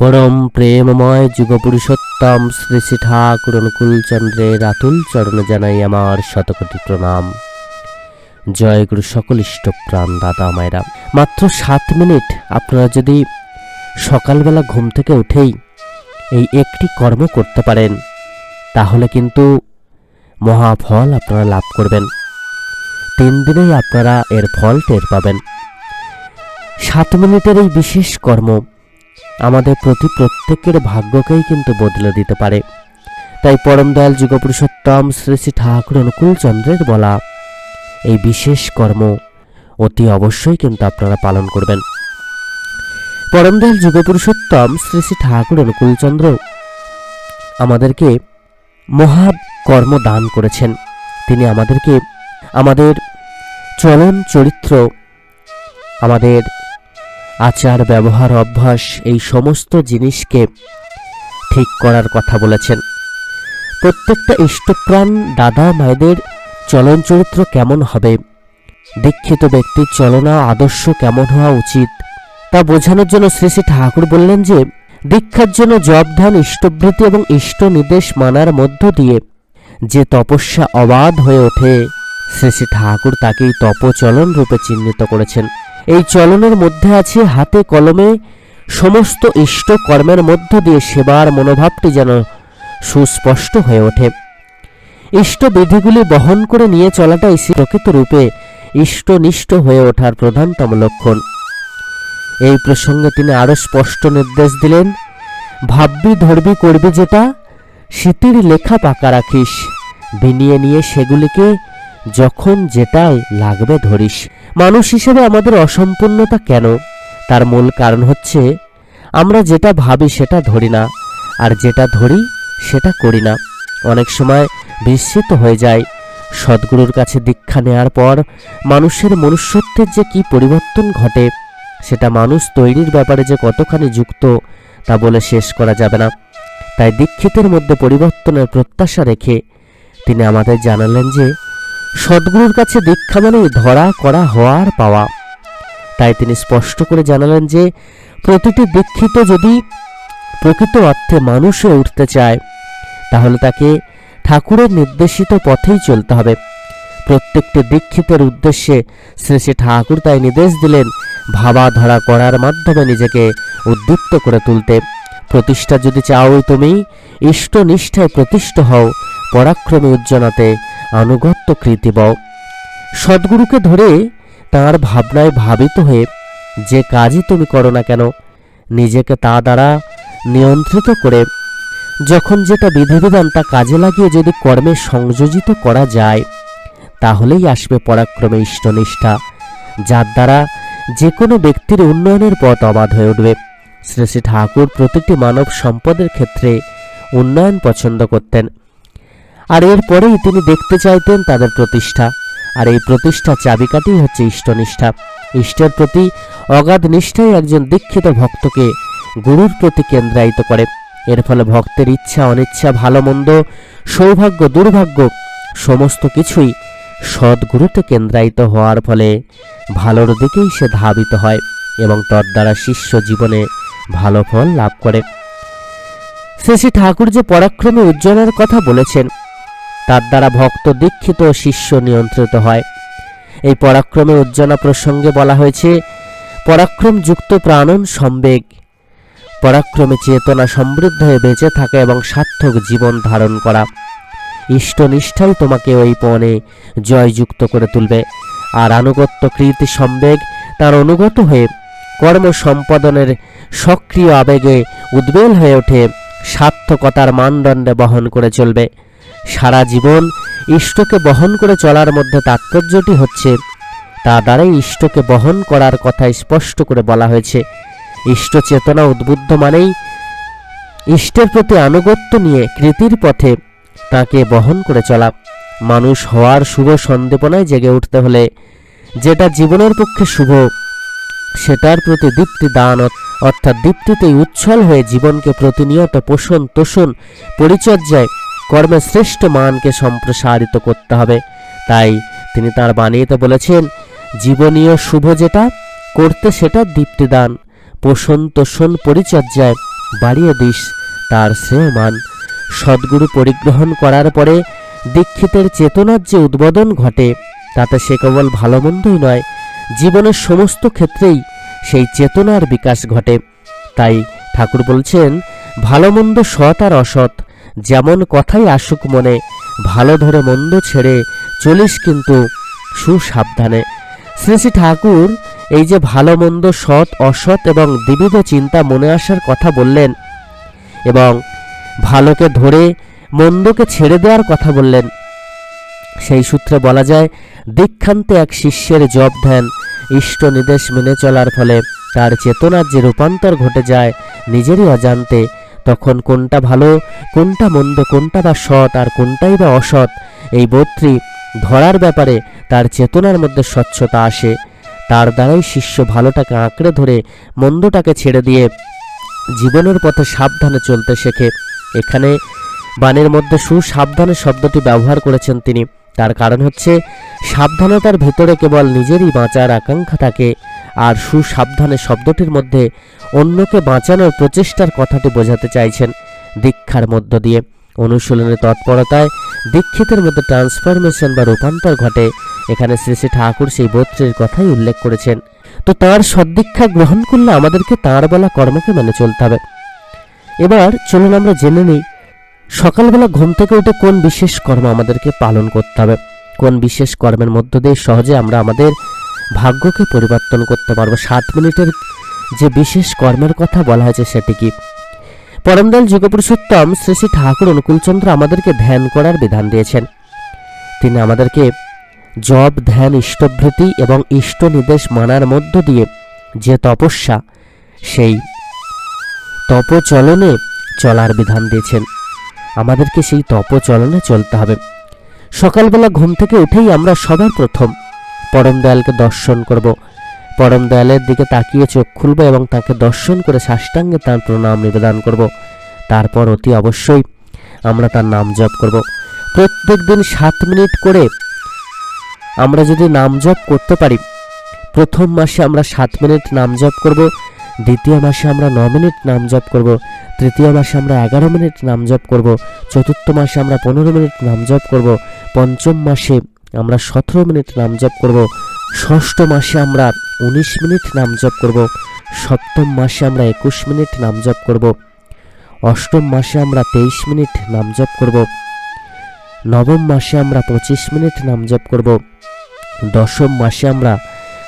পরম প্রেমময় যুগপুরুষোত্তম শ্রী শ্রী ঠাকুর অনুকূল চন্দ্রের আতুল চরণে জানাই আমার শতকোটি প্রণাম। জয় গুরু সকল ইষ্টপ্রাণ দাদা মায়েরা। মাত্র সাত মিনিট, আপনারা যদি সকালবেলা ঘুম থেকে উঠেই এই একটি কর্ম করতে পারেন, তাহলে কিন্তু মহাফল আপনারা লাভ করবেন। তিন দিনেই আপনারা এর ফল টের পাবেন। সাত মিনিটের এই বিশেষ কর্ম আমাদের প্রতি প্রত্যেকের ভাগ্যকেই কিন্তু বদলে দিতে পারে। তাই পরম দয়াল যুগপুরুষোত্তম শ্রী শ্রী ঠাকুর অনুকূল চন্দ্রের বলা এই বিশেষ কর্ম অতি অবশ্যই কিন্তু আপনারা পালন করবেন। পরম দয়াল যুগপুরুষোত্তম শ্রী শ্রী ঠাকুর অনুকূল চন্দ্র আমাদেরকে মহা কর্ম দান করেছেন। তিনি আমাদেরকে আমাদের চলন চরিত্র, আমাদের আচার, ব্যবহার, অভ্যাস, এই সমস্ত জিনিসকে ঠিক করার কথা বলেছেন। প্রত্যেকটা ইষ্টপ্রাণ দাদা মায়েদের চলন চরিত্র কেমন হবে? দীক্ষিত ব্যক্তির চলনা, আদর্শ কেমন হওয়া উচিত? তা বোঝানোর জন্য শ্রী শ্রী ঠাকুর বললেন যে, দীক্ষার জন্য জপ ধ্যান ইষ্টবৃত্তি এবং ইষ্ট নির্দেশ মানার মধ্য দিয়ে যে তপস্যা অবাধ হয়ে ওঠে, শ্রী শ্রী ঠাকুর তাকেই তপচলন রূপে চিহ্নিত করেছেন। এই চলনের মধ্যে আছে হাতে কলমে সমস্ত ইষ্ট কর্মের মধ্য দিয়ে সেবার মনোভাবটি যেন সুস্পষ্ট হয়ে ওঠে। ইষ্ট বিধিগুলি বহন করে নিয়ে চলাটাই প্রকৃত রূপে ইষ্টনিষ্ঠ হয়ে ওঠার প্রধানতম লক্ষণ। এই প্রসঙ্গে তিনি আরও স্পষ্ট নির্দেশ দিলেন, ভাববি ধরবি করবি যেটা স্মৃতির লেখা পাকা রাখিস, বিনিয়ে নিয়ে সেগুলিকে যখন যেটাই লাগবে ধরিস। মানুষ হিসেবে আমাদের অসম্পূর্ণতা কেন? তার মূল কারণ হচ্ছে, আমরা যেটা ভাবি সেটা ধরি না, আর যেটা ধরি সেটা করি না। অনেক সময় বিস্মিত হয়ে যায় সদ্গুরুর কাছে দীক্ষা নেওয়ার পর মানুষের মনুষ্যত্বের যে কি পরিবর্তন ঘটে, সেটা মানুষ তৈরির ব্যাপারে যে কতখানি যুক্ত, তা বলে শেষ করা যাবে না। তাই দীক্ষিতের মধ্যে পরিবর্তনের প্রত্যাশা রেখে তিনি আমাদের জানালেন যে সদ্গুরুর কাছে দীক্ষা মানেই ধরা, করা হওয়ার পাওয়া। তাই তিনি স্পষ্ট করে জানালেন যে, প্রতিটি দীক্ষিত যদি প্রকৃত অর্থে মানুষ হয়ে উঠতে চায়, তাহলে তাকে ঠাকুরের নির্দেশিত পথেই চলতে হবে। প্রত্যেকটি দীক্ষিতের উদ্দেশ্যে শ্রী শ্রী ঠাকুর তাই নির্দেশ দিলেন, ভাবা, ধরা, করার মাধ্যমে নিজেকে উদ্দীপ্ত করে তুলতে। প্রতিষ্ঠা যদি চাও তুমি ইষ্টনিষ্ঠায় প্রতিষ্ঠ হও, পরাক্রমে উজ্জ্বনাতে আনুগত্য কৃতি বও। সদ্গুরুকে ধরে তাঁর ভাবনায় ভাবিত হয়ে, যে কাজই তুমি করো না কেন, নিজেকে তা দ্বারা নিয়ন্ত্রিত করে, যখন যেটা বিধিবিধান তা কাজে লাগিয়ে যদি কর্মে সংযোজিত করা যায়, তাহলেই আসবে পরাক্রমে ইষ্টনিষ্ঠা, যার দ্বারা যে কোনো ব্যক্তির উন্নয়নের পথ অবাধ হয়ে উঠবে। শ্রী শ্রী ঠাকুর প্রতিটি মানব সম্পদের ক্ষেত্রে উন্নয়ন পছন্দ করতেন। আর এরপরেই তিনি দেখতে চাইতেন তাদের প্রতিষ্ঠা। আর এই প্রতিষ্ঠা চাবিকাঠি হচ্ছে ইষ্টনিষ্ঠা। ইষ্টের প্রতি অগাধ নিষ্ঠাই একজন দীক্ষিত ভক্তকে গুরুর প্রতি কেন্দ্রায়িত করে। এর ফলে ভক্তের ইচ্ছা, অনিচ্ছা, ভালো মন্দ, সৌভাগ্য, দুর্ভাগ্য সমস্ত কিছুই সদ্গুরুতে কেন্দ্রায়িত হওয়ার ফলে ভালোর দিকেই সে ধাবিত হয় এবং তদ্বারা শিষ্য জীবনে ভালো ফল লাভ করে। শ্রী ঠাকুর যে পরাক্রমে উজ্জ্বলের কথা বলেছেন তার দ্বারা ভক্ত দীক্ষিত ও শিষ্য নিয়ন্ত্রিত হয়। এই পরাক্রমে উজ্জনা প্রসঙ্গে বলা হয়েছে পরাক্রমযুক্ত প্রাণন সম্বেগ। পরাক্রমে চেতনা সমৃদ্ধ হয়ে বেঁচে থাকা এবং সার্থক জীবন ধারণ করা। ইষ্টনিষ্ঠাই তোমাকে ওই পণে জয়যুক্ত করে তুলবে। আর আনুগত্য কৃতি সম্বেগ তার অনুগত হয়ে কর্ম সম্পাদনের সক্রিয় আবেগে উদ্বেল হয়ে ওঠে, সার্থকতার মানদণ্ডে বহন করে চলবে। সারা জীবন ইষ্টকে বহন করে চলার মধ্যে তাৎপর্যটি হচ্ছে, তা দ্বারাই ইষ্টকে বহন করার কথা স্পষ্ট করে বলা হয়েছে। ইষ্ট চেতনা উদ্বুদ্ধ মানেই ইষ্টের প্রতি আনুগত্য নিয়ে কৃতির পথে তাকে বহন করে চলা। মানুষ হওয়ার শুভ সন্দেপনায় জেগে উঠতে হলে যেটা জীবনের পক্ষে শুভ, সেটার প্রতি দীপ্তি দান, অর্থাৎ দীপ্তিতেই উচ্ছল হয়ে জীবনকে প্রতিনিয়ত পোষণ তোষণ পরিচর্যায় কর্মের শ্রেষ্ঠ মানকে সম্প্রসারিত করতে হবে। তাই তিনি তার বাণীতে বলেছেন, জীবনীয় শুভ যেটা, করতে সেটা দীপ্তিদান পোষণ তোষণ পরিচর্যায় বাড়িয়ে দিস তার শ্রেয়মান। সদ্গুরু পরিগ্রহণ করার পরে দীক্ষিতের চেতনার যে উদ্বোধন ঘটে, তাতে সে কেবল ভালো মন্দই নয়, জীবনের সমস্ত ক্ষেত্রেই সেই চেতনার বিকাশ ঘটে। তাই ঠাকুর বলছেন ভালো মন্দ সৎ আর অসৎ যেমন কথাই আসুক মনে, ভালো ধরে মন্দ ছেড়ে চলিস কিন্তু সুসাবধানে। শ্রী শ্রী ঠাকুর এই যে ভালো মন্দ সৎ, অসৎ এবং বিবিধ চিন্তা মনে আসার কথা বললেন এবং ভালোকে ধরে মন্দকে ছেড়ে দেওয়ার কথা বললেন। সেই সূত্রে বলা যায়, দীক্ষান্তে এক শিষ্যের জব ধ্যান ইষ্ট নির্দেশ মেনে চলার ফলে তার চেতনার যে রূপান্তর ঘটে যায়, নিজেরই অজান্তে তখন কোনটা ভালো, কোনটা মন্দ, কোনটা বা সৎ আর কোনটাই বা অসৎ, এই বোধটি ধরার ব্যাপারে তার চেতনার মধ্যে স্বচ্ছতা আসে। তার দ্বারাই শিষ্য ভালোটাকে আঁকড়ে ধরে, মন্দটাকে ছেড়ে দিয়ে জীবনের পথে সাবধানে চলতে শেখে। এখানে বাণীর মধ্যে সুসাবধানে শব্দটি ব্যবহার করেছেন তিনি। তার কারণ হচ্ছে, সাবধানতার ভেতরে কেবল নিজেরই বাঁচার আকাঙ্ক্ষা থাকে। আর সুসাবধানে শব্দটির মধ্যে অন্যকে বাঁচানোর প্রচেষ্টার কথাটি বোঝাতে চাইছেন দীক্ষার মধ্য দিয়ে। অনুশীলনের তৎপরতায় দীক্ষিতের মধ্যে ট্রান্সফরমেশন বা রূপান্তর ঘটে, এখানে শ্রী শ্রী ঠাকুর সেই বত্রের কথাই উল্লেখ করেছেন। তো তার সদ্দীক্ষা গ্রহণ করলে আমাদেরকে তাঁর বলা কর্মকে মেনে চলতে হবে। এবার চলুন আমরা জেনে নিই, সকালবেলা ঘুম থেকে উঠে কোন বিশেষ কর্ম আমাদেরকে পালন করতে হবে? কোন বিশেষ কর্মের মধ্য দিয়ে সহজে আমরা আমাদের ভাগ্যকে পরিবর্তন করতে পারব। সাত মিনিটের যে বিশেষ কর্মের কথা বলা হয়েছে সেটি কি? পরমদল যুগপুরুষোত্তম শ্রী শ্রী ঠাকুর অনুকূলচন্দ্র আমাদেরকে ধ্যান করার বিধান দিয়েছেন। তিনি আমাদেরকে জব ধ্যান, ইষ্টভৃতি এবং ইষ্ট নির্দেশ মানার মধ্য দিয়ে যে তপস্যা, সেই তপচলনে চলার বিধান দিয়েছেন। আমাদেরকে সেই তপচলনে চলতে হবে। সকালবেলা ঘুম থেকে উঠেই আমরা সবার প্রথম পরম দয়ালকে দর্শন করব। পরম দয়ালের দিকে তাকিয়ে চোখ খুলব এবং তাকে দর্শন করে সাষ্টাঙ্গে তার প্রণাম নিবেদন করব। তারপর অতি অবশ্যই আমরা তার নাম জপ করব। প্রত্যেক দিন সাত মিনিট করে আমরা যদি নাম জপ করতে পারি, প্রথম মাসে আমরা সাত মিনিট নাম জপ করব, দ্বিতীয় মাসে আমরা ন মিনিট নাম জপ করব, তৃতীয় মাসে আমরা এগারো মিনিট নাম জপ করব, চতুর্থ মাসে আমরা পনেরো মিনিট নাম জপ করব, পঞ্চম মাসে আমরা সতেরো মিনিট নাম জপ করব। ষষ্ঠ মাসে আমরা উনিশ মিনিট নাম জপ করব। সপ্তম মাসে আমরা একুশ মিনিট নাম জপ করব। অষ্টম মাসে আমরা তেইশ মিনিট নাম জপ করব। নবম মাসে আমরা পঁচিশ মিনিট নাম জপ করব। দশম মাসে আমরা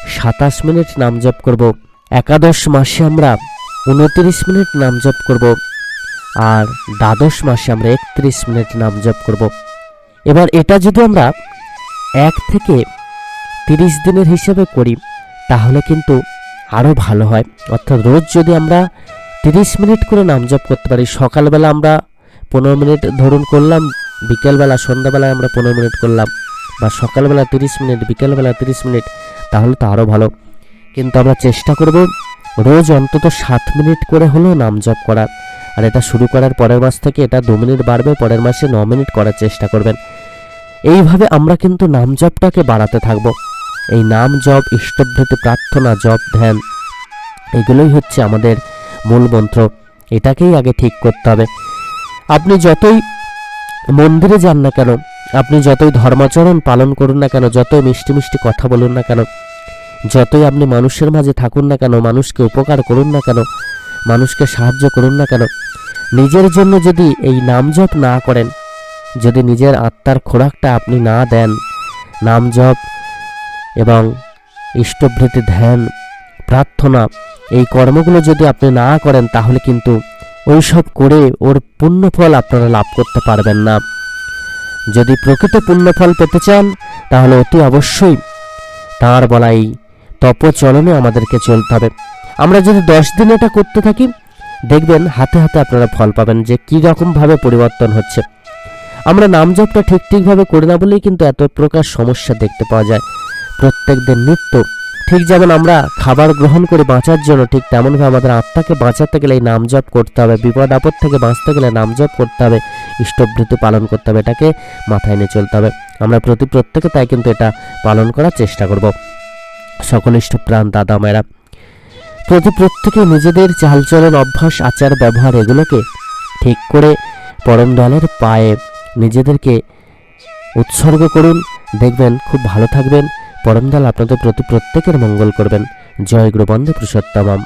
সাতাশ মিনিট নাম জপ করব। একাদশ মাসে আমরা উনত্রিশ মিনিট নাম জপ করব। আর দ্বাদশ মাসে আমরা একত্রিশ মিনিট নাম জপ করব। এবার এটা যদি আমরা এক থেকে তিরিশ দিনের হিসেবে করি, তাহলে কিন্তু আরও ভালো হয়। অর্থাৎ রোজ যদি আমরা তিরিশ মিনিট করে নাম জপ করতে পারি, সকালবেলা আমরা পনেরো মিনিট ধরুন করলাম, বিকেলবেলা, সন্ধ্যাবেলায় আমরা পনেরো মিনিট করলাম, বা সকালবেলা তিরিশ মিনিট, বিকেলবেলা তিরিশ মিনিট, তাহলে তো আরও ভালো। কিন্তু আমরা চেষ্টা করব রোজ অন্তত সাত মিনিট করে হলেও নাম জপ করার। আর এটা শুরু করার পরের মাস থেকে এটা দু মিনিট বাড়বে, পরের মাসে ন মিনিট করার চেষ্টা করবেন। এইভাবে আমরা কিন্তু নাম জপটাকে বাড়াতে থাকব। এই নাম জপ ইষ্টভৃতি প্রার্থনা, জপ, ধ্যান, এগুলোই হচ্ছে আমাদের মূল মন্ত্র। এটাকেই আগে ঠিক করতে হবে। আপনি যতই মন্দিরে যান না কেন, আপনি যতই ধর্মাচরণ পালন করুন না কেন, যতই মিষ্টি মিষ্টি কথা বলুন না কেন, যতই আপনি মানুষের মাঝে থাকুন না কেন, মানুষকে উপকার করুন না কেন, মানুষকে সাহায্য করুন না কেন, নিজের জন্য যদি এই নাম জপ না করেন যদি নিজের আত্মার খোরাকটা আপনি না দেন নাম জপ এবং ইষ্টভৃতি ধ্যান, প্রার্থনা, এই কর্মগুলো যদি আপনি না করেন, তাহলে কিন্তু ওই সব করে ওর পুণ্যফল আপনারা লাভ করতে পারবেন না। যদি প্রকৃত পুণ্যফল পেতে চান, তাহলে অতি অবশ্যই তাঁর বলা এই তপচলনে আমাদেরকে চলতে হবে। আমরা যদি দশ দিন এটা করতে থাকি, দেখবেন হাতে হাতে আপনারা ফল পাবেন যে কী রকমভাবে পরিবর্তন হচ্ছে। আমরা নাম জপটা ঠিক ঠিকভাবে করি না বলেই কিন্তু এত প্রকার সমস্যা দেখতে পাওয়া যায়। প্রত্যেক দিন নিত্য। ঠিক যেমন আমরা খাবার গ্রহণ করে বাঁচার জন্য, ঠিক তেমনভাবে আমাদের আত্মাকে বাঁচাতে গেলে এই নাম জপ করতে হবে। বিপদ আপদ থেকে বাঁচতে গেলে নাম জপ করতে হবে। ইষ্টভৃতি পালন করতে হবে, এটাকে মাথায় নিয়ে চলতে হবে। আমরা প্রতি প্রত্যেকে তাই কিন্তু এটা পালন করার চেষ্টা করব। সকল ইষ্ট প্রাণ, দাদা মায়েরা, প্রতি প্রত্যেকে নিজেদের চালচলন, অভ্যাস, আচার, ব্যবহার, এগুলোকে ঠিক করে পরম দয়ালের পায়ে নিজেদেরকে উৎসর্গ করুন। দেখবেন খুব ভালো থাকবেন। পরম দয়াল আপনাদের প্রতি প্রত্যেকের মঙ্গল করবেন। জয় গুরু বন্দে পুরুষোত্তমম।